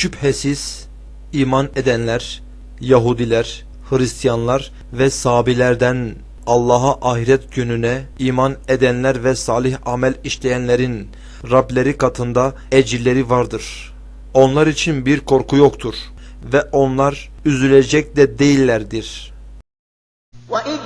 Şüphesiz iman edenler, Yahudiler, Hristiyanlar ve Sabilerden Allah'a ahiret gününe iman edenler ve salih amel işleyenlerin Rableri katında ecirleri vardır. Onlar için bir korku yoktur ve onlar üzülecek de değillerdir. وإذ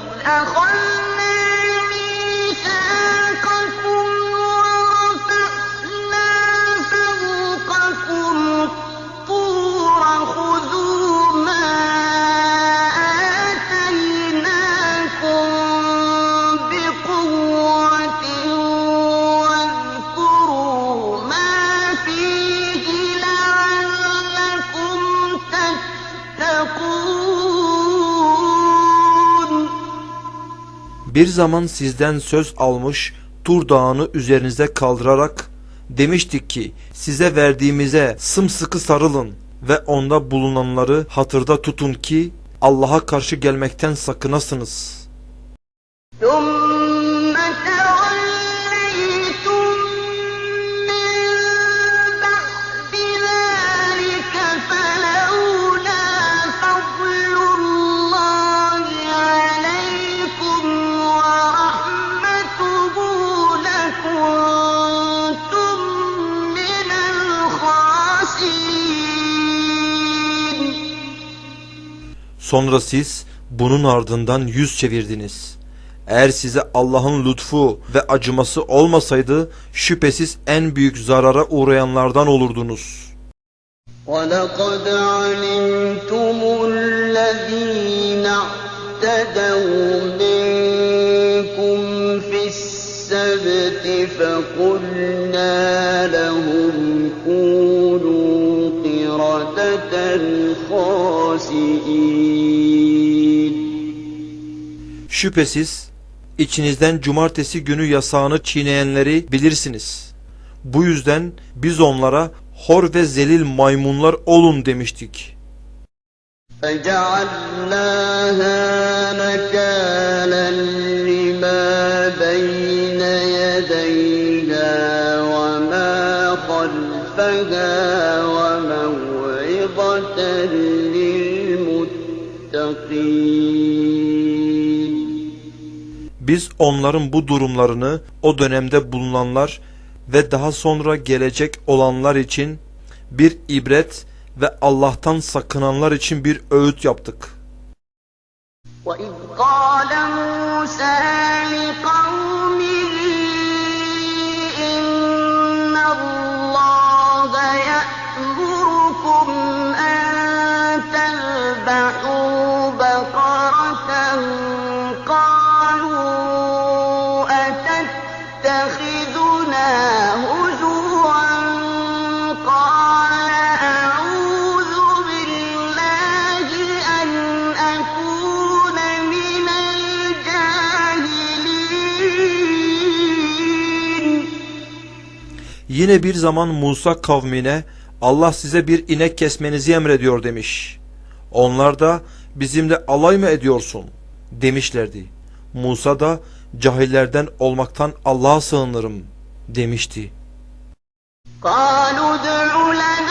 Bir zaman sizden söz almış Tur Dağı'nı üzerinize kaldırarak demiştik ki size verdiğimize sımsıkı sarılın ve onda bulunanları hatırda tutun ki Allah'a karşı gelmekten sakınasınız. Sonra siz bunun ardından yüz çevirdiniz. Eğer size Allah'ın lütfu ve acıması olmasaydı şüphesiz en büyük zarara uğrayanlardan olurdunuz. ولقد علمتم الذين اعتدوا منكم في السبت فقلنا لهم كونوا قردة خاسئين Şüphesiz içinizden cumartesi günü yasağını çiğneyenleri bilirsiniz. Bu yüzden biz onlara hor ve zelil maymunlar olun demiştik. فجعلناها نكالا لما بين يديها وما خلفها Biz onların bu durumlarını o dönemde bulunanlar ve daha sonra gelecek olanlar için bir ibret ve Allah'tan sakınanlar için bir öğüt yaptık. وإذ قال موسى Yine bir zaman Musa kavmine Allah size bir inek kesmenizi emrediyor demiş. Onlar da bizimle alay mı ediyorsun demişlerdi. Musa da cahillerden olmaktan Allah'a sığınırım demişti. قالوا ادع لنا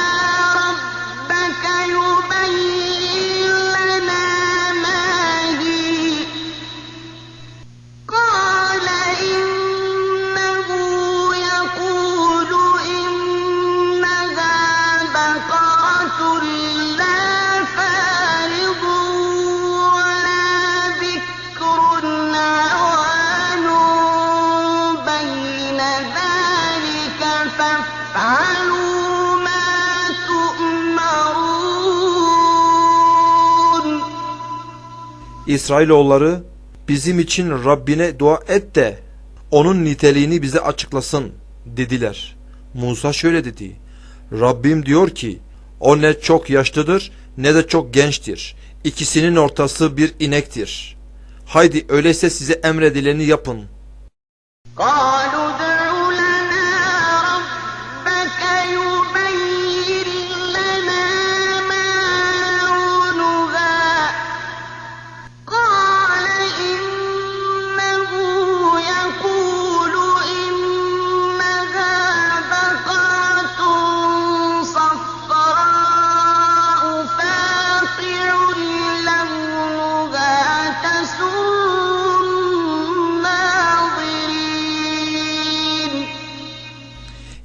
İsrailoğulları bizim için Rabbine dua et de onun niteliğini bize açıklasın dediler. Musa şöyle dedi. Rabbim diyor ki o ne çok yaşlıdır ne de çok gençtir. İkisinin ortası bir inektir. Haydi öyleyse size emredileni yapın. Kal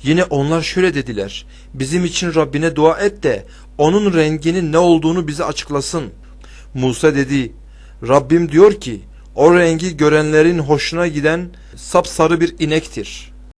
Yine onlar şöyle dediler. Bizim için Rabbine dua et de onun renginin ne olduğunu bize açıklasın. Musa dedi. Rabbim diyor ki o rengi görenlerin hoşuna giden sapsarı bir inektir.